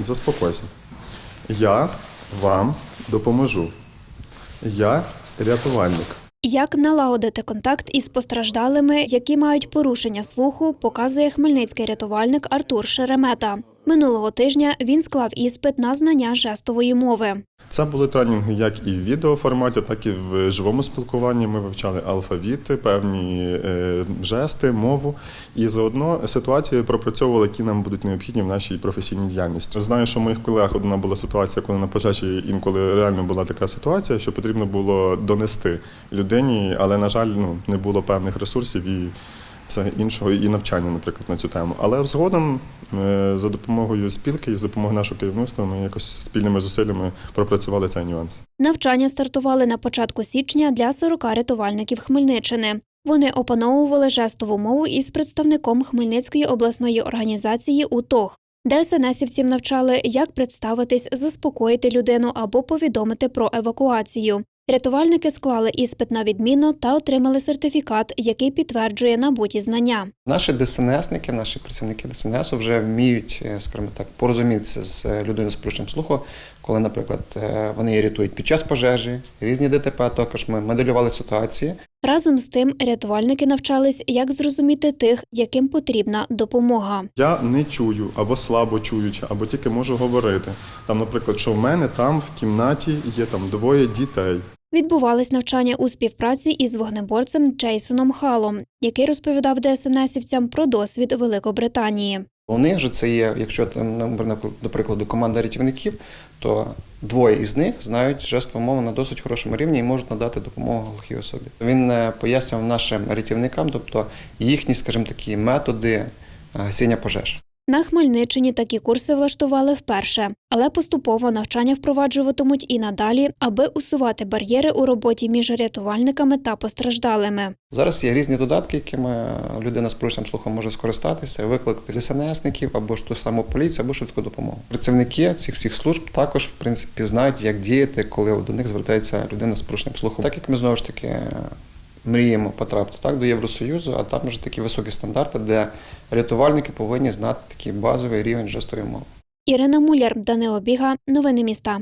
Заспокойся. Я вам допоможу. Я рятувальник. Як налагодити контакт із постраждалими, які мають порушення слуху, показує хмельницький рятувальник Артур Шеремета. Минулого тижня він склав іспит на знання жестової мови. Це були тренінги як і в відеоформаті, так і в живому спілкуванні. Ми вивчали алфавіти, певні е, жести, мову і заодно ситуації пропрацьовували, які нам будуть необхідні в нашій професійній діяльності. Знаю, що у моїх колег одна була ситуація, коли на пожежі інколи реально була така ситуація, що потрібно було донести людині, але на жаль, ну не було певних ресурсів і. Все іншого і навчання, наприклад, на цю тему. Але згодом за допомогою спілки і за допомогою нашого керівництва ми якось спільними зусиллями пропрацювали цей нюанс. Навчання стартували на початку січня для 40 рятувальників Хмельниччини. Вони опановували жестову мову із представником Хмельницької обласної організації УТОГ. ДСНСівців навчали, як представитись, заспокоїти людину або повідомити про евакуацію. Рятувальники склали іспит на відміну та отримали сертифікат, який підтверджує набуті знання. Наші ДСНСники, наші працівники ДСНС вже вміють, е, скажімо так, порозумітися з е, людиною з порушенням слуху, коли, наприклад, е, вони рятують під час пожежі, різні ДТП. Також ми моделювали ситуації. Разом з тим, рятувальники навчались, як зрозуміти тих, яким потрібна допомога. Я не чую або слабо чуючи, або тільки можу говорити. Там, наприклад, що в мене там в кімнаті є там двоє дітей. Відбувались навчання у співпраці із вогнеборцем Джейсоном Халом, який розповідав ДСНСівцям про досвід Великобританії. У них же це є, якщо до прикладу, команда рятівників, то двоє із них знають жестову мову на досить хорошому рівні і можуть надати допомогу глухій особі. Він е, пояснював нашим рятівникам, тобто їхні, скажімо такі, методи е, гасіння пожеж. На Хмельниччині такі курси влаштували вперше, але поступово навчання впроваджуватимуть і надалі, аби усувати бар'єри у роботі між рятувальниками та постраждалими. Зараз є різні додатки, якими людина з порушенням слуху може скористатися, викликати ЗСНСників або ж ту саму поліцію, або швидку допомогу. Працівники цих всіх служб також, в принципі, знають, як діяти, коли до них звертається людина з порушенням слуху. Так як ми знову ж таки мріємо потрапити так до Євросоюзу, а там вже такі високі стандарти, де рятувальники повинні знати такий базовий рівень жестової мови. Ірина Муляр, Данило Біга, новини міста.